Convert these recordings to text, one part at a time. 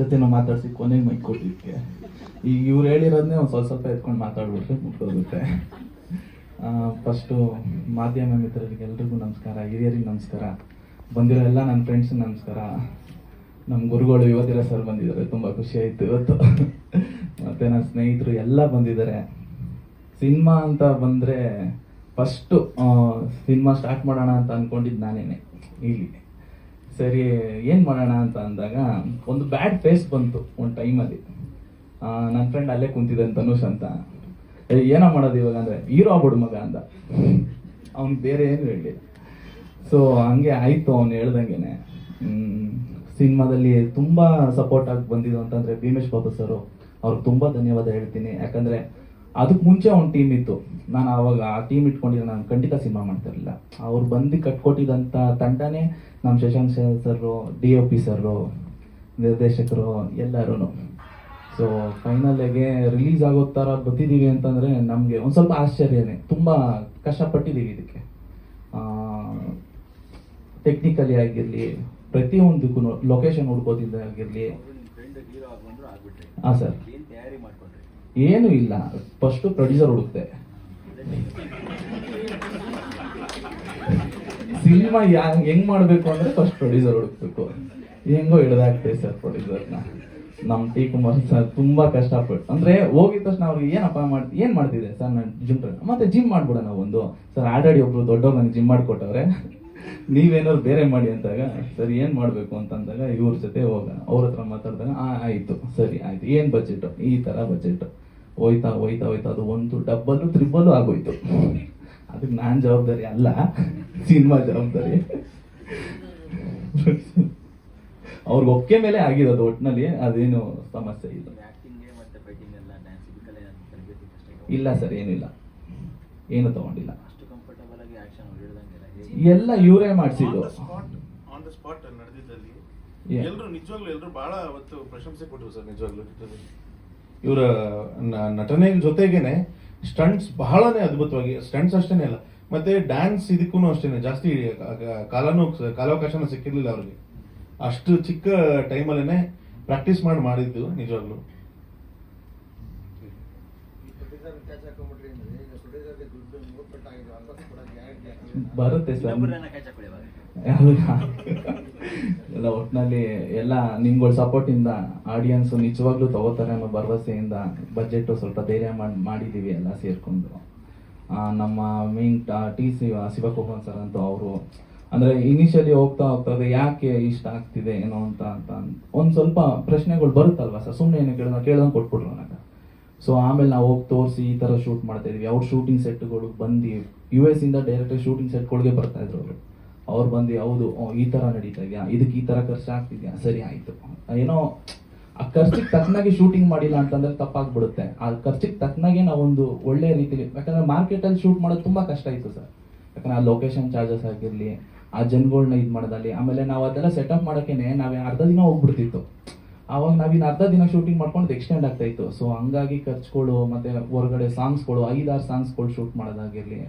ಜೊತೆನೂ ಮಾತಾಡ್ಸಿ ಕೊನೆಗೆ ಮೈಕ್ ಕೊಟ್ಟಿದ್ದಕ್ಕೆ ಈಗ ಇವ್ರು ಹೇಳಿರೋದನ್ನೇ ಒಂದು ಸ್ವಲ್ಪ ಸ್ವಲ್ಪ ಎತ್ಕೊಂಡು ಮಾತಾಡ್ಬಿಟ್ರೆ ಮುಗ್ದೋಗುತ್ತೆ ಫಸ್ಟು ಮಾಧ್ಯಮ ಮಿತ್ರರಿಗೆ ಎಲ್ರಿಗೂ ನಮಸ್ಕಾರ, ಹಿರಿಯರಿಗೆ ನಮಸ್ಕಾರ, ಬಂದಿರೋ ಎಲ್ಲ ನನ್ನ ಫ್ರೆಂಡ್ಸ್ ನಮಸ್ಕಾರ. ನಮ್ಮ ಗುರುಗಳು ಯುವತಿರ ಸರ್ ಬಂದಿದ್ದಾರೆ, ತುಂಬ ಖುಷಿ ಆಯಿತು ಇವತ್ತು. ಮತ್ತು ನನ್ನ ಸ್ನೇಹಿತರು ಎಲ್ಲ ಬಂದಿದ್ದಾರೆ. ಸಿನಿಮಾ ಅಂತ ಬಂದರೆ ಫಸ್ಟು ಸಿನಿಮಾ ಸ್ಟಾರ್ಟ್ ಮಾಡೋಣ ಅಂತ ಅಂದ್ಕೊಂಡಿದ್ದು ನಾನೇನೆ, ಇಲ್ಲಿ. ಸರಿ ಏನು ಮಾಡೋಣ ಅಂತ ಅಂದಾಗ ಒಂದು ಬ್ಯಾಡ್ ಫೇಸ್ ಬಂತು ಒಂದು ಟೈಮಲ್ಲಿ ನನ್ನ ಫ್ರೆಂಡ್ ಅಲ್ಲೇ ಕುಂತಿದ್ದೆ ತನುಷ್ ಅಂತ. "ಏ, ಏನೋ ಮಾಡೋದು ಇವಾಗ ಅಂದರೆ ಹೀರೋ ಆಗ್ಬಿಡು ಮಗ ಅಂತ. ಅವ್ನು ಬೇರೆ ಏನು ಹೇಳಿ ಸೊ ಹಂಗೆ ಆಯಿತು ಅವ್ನು ಹೇಳ್ದಂಗೆನೆ. ಸಿನಿಮಾದಲ್ಲಿ ತುಂಬ ಸಪೋರ್ಟ್ ಆಗಿ ಬಂದಿದ್ದು ಅಂತಂದರೆ ಭೀಮೇಶ್ ಬಾಬು ಸರು. ಅವ್ರಿಗೆ ತುಂಬ ಧನ್ಯವಾದ ಹೇಳ್ತೀನಿ. ಯಾಕಂದರೆ ಅದಕ್ಕೆ ಮುಂಚೆ ಒಂದು ಟೀಮ್ ಇತ್ತು. ನಾನು ಆವಾಗ ಆ ಟೀಮ್ ಇಟ್ಕೊಂಡಿದ್ರೆ ನಾನು ಖಂಡಿತ ಸಿನಿಮಾ ಮಾಡ್ತಿರಲಿಲ್ಲ ಅವ್ರು ಬಂದು ಕಟ್ಕೊಟ್ಟಿದ್ದಂಥ ತಂಡನೇ ನಮ್ಮ Shashank sir D O P sir ನಿರ್ದೇಶಕರು ಎಲ್ಲರೂ ಸೊ ಫೈನಲ್ಗೆ ರಿಲೀಸ್ ಆಗೋ ಥರ ಬರ್ತಿದ್ದೀವಿ ಅಂತಂದರೆ ನಮಗೆ ಒಂದು ಸ್ವಲ್ಪ ಆಶ್ಚರ್ಯನೇ. ತುಂಬ ಕಷ್ಟಪಟ್ಟಿದ್ದೀವಿ ಇದಕ್ಕೆ. ಟೆಕ್ನಿಕಲಿ ಆಗಿರಲಿ ಪ್ರತಿಯೊಂದಕ್ಕೂ ಲೊಕೇಶನ್ ಹುಡ್ಕೋದಿಂದ ಆಗಿರಲಿ. ಫ್ರೆಂಡ್ ಹೀರೋ ಆಗ್ಬಂದ್ರು ಆಗ್ಬಿಟ್ರಿ. ಹಾಂ ಸರ್. ಏನ್ ಇಲ್ಲ. ಫಸ್ಟ್ ಪ್ರೊಡ್ಯೂಸರ್ ಹುಡುಕ್ತೆ ಸಿನಿಮಾ ಹೆಂಗ್ ಮಾಡಬೇಕು ಅಂದ್ರೆ ಫಸ್ಟ್ ಪ್ರೊಡ್ಯೂಸರ್ ಹುಡುಕ್ಬೇಕು. ಹೆಂಗೋ ಹಿಡ್ದಾಕ್ತೇವೆ ಸರ್ ಪ್ರೊಡ್ಯೂಸರ್ನ ನಮ್ಮ ಟಿ ಕುಮಾರ್ ಸರ್ ತುಂಬಾ ಕಷ್ಟಪಟ್ಟು ಅಂದ್ರೆ ಹೋಗಿದ ತಕ್ಷಣ ಅವ್ರಿಗೆ ಏನಪ್ಪ ಮಾಡ್ತಿ ಏನ್ ಮಾಡ್ತಿದೆ ಸರ್ ನಾನು ಜಿಮ್ ಮತ್ತೆ ಜಿಮ್ ಮಾಡ್ಬಿಡೋಣ ಒಂದು. ಸರ್ ಆಡಾಡಿ ಒಬ್ರು ದೊಡ್ಡವ್ರು ನಂಗೆ ಜಿಮ್ ಮಾಡ್ಕೊಟ್ಟವ್ರೆ. ನೀವೇನಾದ್ರು ಬೇರೆ ಮಾಡಿ ಅಂದಾಗ ಸರಿ ಏನು ಮಾಡಬೇಕು ಅಂತಂದಾಗ ಇವ್ರ ಜೊತೆ ಹೋಗೋಣ. ಅವ್ರ ಹತ್ರ ಮಾತಾಡಿದಾಗ ಆ ಆಯ್ತು ಸರಿ ಆಯ್ತು. ಏನು ಬಜೆಟ್ ಈ ತರ ಬಜೆಟ್ ಹೋಯ್ತಾ ಹೋಯ್ತಾ ಹೋಯ್ತಾ ಅದು ಒಂದು ಡಬ್ಬಲು ತ್ರಿಬಲು ಆಗೋಯ್ತು. ಅದಕ್ಕೆ ನಾನು ಜವಾಬ್ದಾರಿ ಅಲ್ಲ ಸಿನಿಮಾ ಜವಾಬ್ದಾರಿ. ಅವ್ರಿಗೆ ಒಕ್ಕೆ ಮೇಲೆ ಆಗಿರೋದು ಒಟ್ಟಿನಲ್ಲಿ ಅದೇನು ಸಮಸ್ಯೆ ಇಲ್ಲ. ಡ್ಯಾನ್ಸ್ ಇದಕ್ಕೆಲ್ಲ ಏನ್ ಇಲ್ಲ ಸರ್ ಏನಿಲ್ಲ. ಏನು ತಗೊಂಡಿಲ್ಲ ಅಷ್ಟು ಕಂಫರ್ಟಬಲ್ ಆಗಿ ಆಕ್ಷನ್ ಹೇಳ್ದಂಗೆಲ್ಲ ಎಲ್ಲ ಇವರೇ ಮಾಡಿಸಿದ್ದು. ಆನ್ ದ ಸ್ಪಾಟ್ ನಡೆದಿದ್ದಲ್ಲಿ. ಎಲ್ಲರೂ ನಿಜವಾಗ್ಲೂ ಎಲ್ಲರೂ ಬಹಳ ಅವತ್ತು ಪ್ರಶಂಸೆ ಕೊಟ್ಟರು ಸರ್ ನಿಜವಾಗ್ಲೂ ಇವರ ನಟನೆ ಜೊತೆಗೇನೆ ಸ್ಟಂಟ್ಸ್ ಬಹಳನೇ ಅದ್ಭುತವಾಗಿ ಸ್ಟಂಟ್ಸ್ ಅಷ್ಟೇನೆ ಅಲ್ಲ ಮತ್ತೆ ಡ್ಯಾನ್ಸ್ ಇದಕ್ಕೂ ಅಷ್ಟೇನೆ ಜಾಸ್ತಿ ಕಾಲನೂ ಕಾಲಾವಕಾಶನೂ ಸಿಕ್ಕಿರ್ಲಿಲ್ಲ ಅವ್ರಿಗೆ. ಅಷ್ಟು ಚಿಕ್ಕ ಟೈಮಲ್ಲೇನೆ ಪ್ರಾಕ್ಟೀಸ್ ಮಾಡಿ ಮಾಡಿದ್ದು ನಿಜವಾಗ್ಲೂ. ಬರುತ್ತೆ ಸರ್. ಎಲ್ಲ ಒಟ್ಟಿನಲ್ಲಿ ಎಲ್ಲ ನಿಮ್ಗಳ ಸಪೋರ್ಟ್ ಇಂದ ಆಡಿಯನ್ಸ್ ನಿಜವಾಗ್ಲೂ ತಗೋತಾರೆ ಅನ್ನೋ ಭರವಸೆಯಿಂದ ಬಜೆಟ್ ಸ್ವಲ್ಪ ಧೈರ್ಯ ಮಾಡಿ ಮಾಡಿದೀವಿ ಎಲ್ಲ ಸೇರ್ಕೊಂಡು. ನಮ್ಮ main T C Shivakumar sir ಅಂತ ಅವರು. ಅಂದ್ರೆ ಇನಿಷಿಯಲಿ ಹೋಗ್ತಾ ಹೋಗ್ತಾ ಇದೆ ಯಾಕೆ ಇಷ್ಟ ಆಗ್ತಿದೆ ಏನೋ ಅಂತ ಅಂತ ಒಂದ್ ಸ್ವಲ್ಪ ಪ್ರಶ್ನೆಗಳು ಬರುತ್ತಲ್ವಾ ಸರ್? ಸುಮ್ಮನೆ ಏನು ಕೇಳಿದ ಕೇಳ್ದಂಗೆ ಕೊಟ್ಬಿಟ್ರು ನನಗೆ. ಸೊ ಆಮೇಲೆ ನಾವು ಹೋಗಿ ತೋರಿಸಿ ಈ ಥರ ಶೂಟ್ ಮಾಡ್ತಾ ಇದ್ವಿ. ಅವ್ರ ಶೂಟಿಂಗ್ ಸೆಟ್ಗಳು ಬಂದು ಯು ಎಸ್ ಇಂದ ಡೈರೆಕ್ಟ್ ಶೂಟಿಂಗ್ ಸೆಟ್ಗಳಿಗೆ ಬರ್ತಾ ಇದ್ರು ಅವರು. ಅವ್ರು ಬಂದು, ಹೌದು ಈ ಥರ ನಡೀತಾ ಇದೆಯಾ? ಇದಕ್ಕೆ ಈ ಥರ ಖರ್ಚು ಆಗ್ತಿದ್ಯಾ? ಸರಿ, ಆಯಿತು. ಏನೋ, ಆ ಖರ್ಚಿಗೆ ತಕ್ಕನಾಗಿ ಶೂಟಿಂಗ್ ಮಾಡಿಲ್ಲ ಅಂತಂದ್ರೆ ತಪ್ಪಾಗ್ಬಿಡುತ್ತೆ. ಆ ಖರ್ಚಿಗೆ ತಕ್ಕನಾಗೆ ನಾವೊಂದು ಒಳ್ಳೆ ರೀತಿಲಿ, ಯಾಕಂದ್ರೆ ಮಾರ್ಕೆಟಲ್ಲಿ ಶೂಟ್ ಮಾಡೋದು ತುಂಬ ಕಷ್ಟ ಇತ್ತು ಸರ್. ಯಾಕಂದ್ರೆ ಆ ಲೊಕೇಶನ್ ಚಾರ್ಜಸ್ ಆಗಿರಲಿ, ಆ ಜನಗಳನ್ನ ಇದು ಮಾಡೋದಲ್ಲಿ ಆಮೇಲೆ ನಾವು ಅದೆಲ್ಲ ಸೆಟಪ್ ಮಾಡೋಕ್ಕೇನೆ ನಾವೇ ಅರ್ಧ ದಿನ ಹೋಗ್ಬಿಡ್ತಿತ್ತು. ಆವಾಗ ನಾವಿನ ಅರ್ಧ ದಿನ ಶೂಟಿಂಗ್ ಮಾಡ್ಕೊಂಡು ಎಕ್ಸ್ಟೆಂಡ್ ಆಗ್ತಾ ಇತ್ತು. ಸೊ ಹಂಗಾಗಿ ಖರ್ಚುಗಳು, ಮತ್ತೆ ಹೊರಗಡೆ ಸಾಂಗ್ಸ್ಗಳು ಐದಾರು ಸಾಂಗ್ಸ್ಗಳು ಶೂಟ್ ಮಾಡೋದಾಗಿರಲಿ,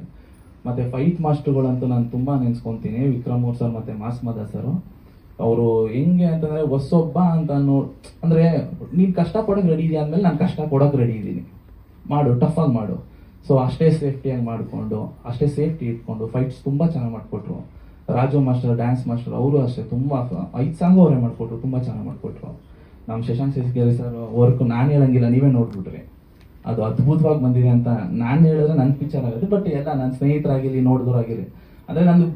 ಮತ್ತೆ ಫೈಟ್ ಮಾಸ್ಟರ್ಗಳಂತೂ ನಾನು ತುಂಬಾ ನೆನ್ಸ್ಕೊಂತೀನಿ. ವಿಕ್ರಮ್ ಅವ್ರ ಸರ್ ಮತ್ತೆ ಮಾಸ್ ಮದ ಸರ್. ಅವರು ಹೆಂಗೆ ಅಂತಂದ್ರೆ, ಹೊಸೊಬ್ಬ ಅಂತ ನೋ ಅಂದ್ರೆ, ನೀನ್ ಕಷ್ಟ ಪಡೋಕೆ ರೆಡಿ ಇದೆಯಾ? ಅಂದ್ಮೇಲೆ ನಾನು ಕಷ್ಟ ಕೊಡೋಕೆ ರೆಡಿ ಇದ್ದೀನಿ. ಮಾಡು ಟಫ್ ಆಗಿ ಮಾಡು. ಸೊ ಅಷ್ಟೇ ಸೇಫ್ಟಿಯಾಗಿ ಮಾಡಿಕೊಂಡು, ಅಷ್ಟೇ ಸೇಫ್ಟಿ ಇಟ್ಕೊಂಡು ಫೈಟ್ಸ್ ತುಂಬಾ ಚೆನ್ನಾಗಿ ಮಾಡಿಕೊಟ್ರು. ರಾಜು ಮಾಸ್ಟರ್ ಡ್ಯಾನ್ಸ್ ಮಾಸ್ಟರ್, ಅವರು ಅಷ್ಟೇ ತುಂಬಾ ಐದು ಸಾಂಗ್ ಅವರೇ ಮಾಡಿಕೊಟ್ರು, ತುಂಬಾ ಚೆನ್ನಾಗಿ ಮಾಡಿಕೊಟ್ರು. ನಮ್ಮ ಶಶಾಂಕ್ ಶಶಿಗೆರೆ ಸರ್ ವರ್ಕ್ ನಾನು ಹೇಳಂಗಿಲ್ಲ ನೀವೇ ನೋಡ್ಬಿಟ್ರಿ. ಅದು ಅದ್ಭುತವಾಗಿ ಬಂದಿದೆ ಅಂತ ನಾನು ಹೇಳಿದ್ರೆ ನನ್ನ ಪಿಕ್ಚರ್ ಆಗುತ್ತೆ ಬಟ್ ಎಲ್ಲ ನನ್ನ ಸ್ನೇಹಿತರಾಗಿರಲಿ ನೋಡಿದ್ರಾಗಿರಲಿ ಅಂದ್ರೆ ನಂದು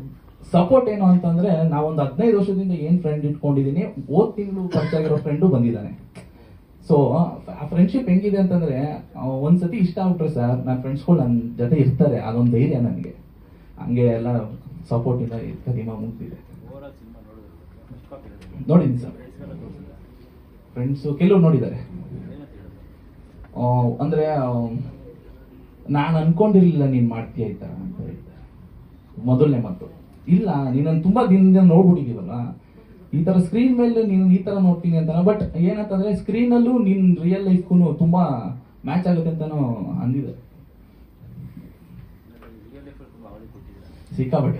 ಸಪೋರ್ಟ್ ಏನು ಅಂತಂದ್ರೆ ನಾವೊಂದು ಹದಿನೈದು ವರ್ಷದಿಂದ ಏನು ಫ್ರೆಂಡ್ ಇಟ್ಕೊಂಡಿದ್ದೀನಿ ಓದ್ ತಿಂಗಳು ಖರ್ಚಾಗಿರೋ ಫ್ರೆಂಡು ಬಂದಿದ್ದಾನೆ. ಸೊ ಆ ಫ್ರೆಂಡ್ಶಿಪ್ ಹೆಂಗಿದೆ ಅಂತಂದ್ರೆ ಒಂದ್ಸತಿ ಇಷ್ಟ ಆಗ್ಬಿಟ್ರೆ ಸರ್ ನನ್ನ ಫ್ರೆಂಡ್ಸ್ಗಳು ನನ್ನ ಜೊತೆ ಇರ್ತಾರೆ ಅದೊಂದು ಧೈರ್ಯ ನನಗೆ. ಹಂಗೆ ಎಲ್ಲ ಸಪೋರ್ಟ್ ಇಲ್ಲ ಕದಿಮಾ ಮುಗ್ದಿದೆ ನೋಡಿದ್ದೀನಿ ಸರ್. ಫ್ರೆಂಡ್ಸು ಕೆಲವ್ರು ನೋಡಿದ್ದಾರೆ. ಅಂದರೆ ನಾನು ಅನ್ಕೊಂಡಿರ್ಲಿಲ್ಲ ನೀನು ಮಾಡ್ತೀಯ ಈ ತರ ಅಂತ ಹೇಳ್ತಾರೆ ಮೊದಲನೇ ಮಾತು. ಇಲ್ಲ ನೀನನ್ನು ತುಂಬಾ ದಿನದಿಂದ ನೋಡ್ಬಿಟ್ಟಿದ್ದೀವಲ್ಲ ಈ ತರ ಸ್ಕ್ರೀನ್ ಮೇಲೆ ನೀನು ಈ ತರ ನೋಡ್ತೀನಿ ಅಂತ ಬಟ್ ಏನಂತಂದ್ರೆ ಸ್ಕ್ರೀನ್ ಅಲ್ಲೂ ನಿನ್ ರಿಯಲ್ ಲೈಫ್ಗೂ ತುಂಬಾ ಮ್ಯಾಚ್ ಆಗುತ್ತೆ ಅಂತಲೂ ಅಂದಿದೆ ಸಿಕ್ಕಾಬಟ್ಟೆ